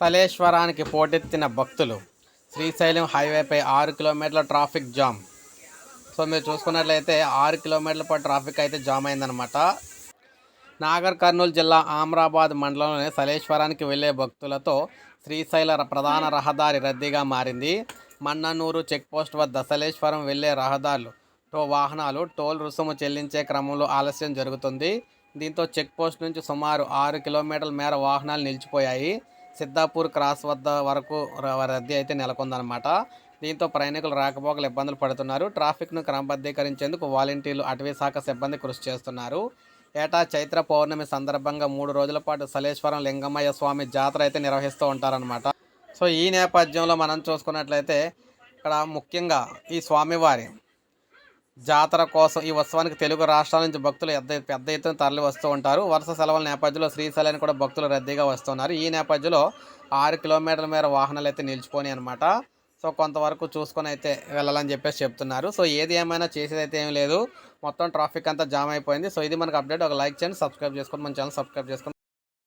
సలేశ్వరానికి పోటెత్తిన భక్తులు. శ్రీశైలం హైవేపై ఆరు కిలోమీటర్ల ట్రాఫిక్ జామ్. సో మీరు చూసుకున్నట్లయితే ఆరు కిలోమీటర్ల పాటు ట్రాఫిక్ అయితే జామ్ అయిందనమాట నాగర్ కర్నూలు జిల్లా ఆమ్రాబాద్ మండలంలోని సలేశ్వరానికి వెళ్ళే భక్తులతో శ్రీశైల ప్రధాన రహదారి రద్దీగా మారింది. మన్ననూరు చెక్పోస్ట్ వద్ద సలేశ్వరం వెళ్ళే రహదారులు టో వాహనాలు టోల్ రుసుము చెల్లించే క్రమంలో ఆలస్యం జరుగుతుంది. దీంతో చెక్పోస్ట్ నుంచి సుమారు ఆరు కిలోమీటర్ల మేర వాహనాలు నిలిచిపోయాయి. సిద్ధాపూర్ క్రాస్ వద్ద వరకు రద్దీ అయితే నెలకొందనమాట దీంతో ప్రయాణికులు రాకపోకలు ఇబ్బందులు పడుతున్నారు. ట్రాఫిక్ను క్రమబద్ధీకరించేందుకు వాలంటీర్లు అటవీ శాఖ సిబ్బంది కృషి చేస్తున్నారు. ఏటా చైత్ర పౌర్ణమి సందర్భంగా మూడు రోజుల పాటు సలేశ్వరం లింగమయ్య స్వామి జాతర అయితే నిర్వహిస్తూ ఉంటారనమాట సో ఈ నేపథ్యంలో మనం చూసుకున్నట్లయితే ఇక్కడ ముఖ్యంగా ఈ స్వామివారి జాతర కోసం ఈ ఉత్సవానికి తెలుగు రాష్ట్రాల నుంచి భక్తులు పెద్ద పెద్ద ఎత్తున తరలి వస్తూ ఉంటారు. వరుస సెలవుల నేపథ్యంలో శ్రీశైలానికి కూడా భక్తులు రద్దీగా వస్తున్నారు. ఈ నేపథ్యంలో ఆరు కిలోమీటర్ల మేర వాహనాలు అయితే నిలిచిపోయి అనమాట సో కొంతవరకు చూసుకొని అయితే వెళ్ళాలని చెప్పేసి చెప్తున్నారు. సో ఏది ఏమైనా చేసేది అయితే ఏం లేదు. మొత్తం ట్రాఫిక్ అంతా జామ్ అయిపోయింది. సో ఇది మనకు అప్డేట్. ఒక లైక్ చేయండి సబ్స్క్రైబ్ చేసుకొని మన ఛానల్ సబ్స్క్రైబ్ చేసుకొని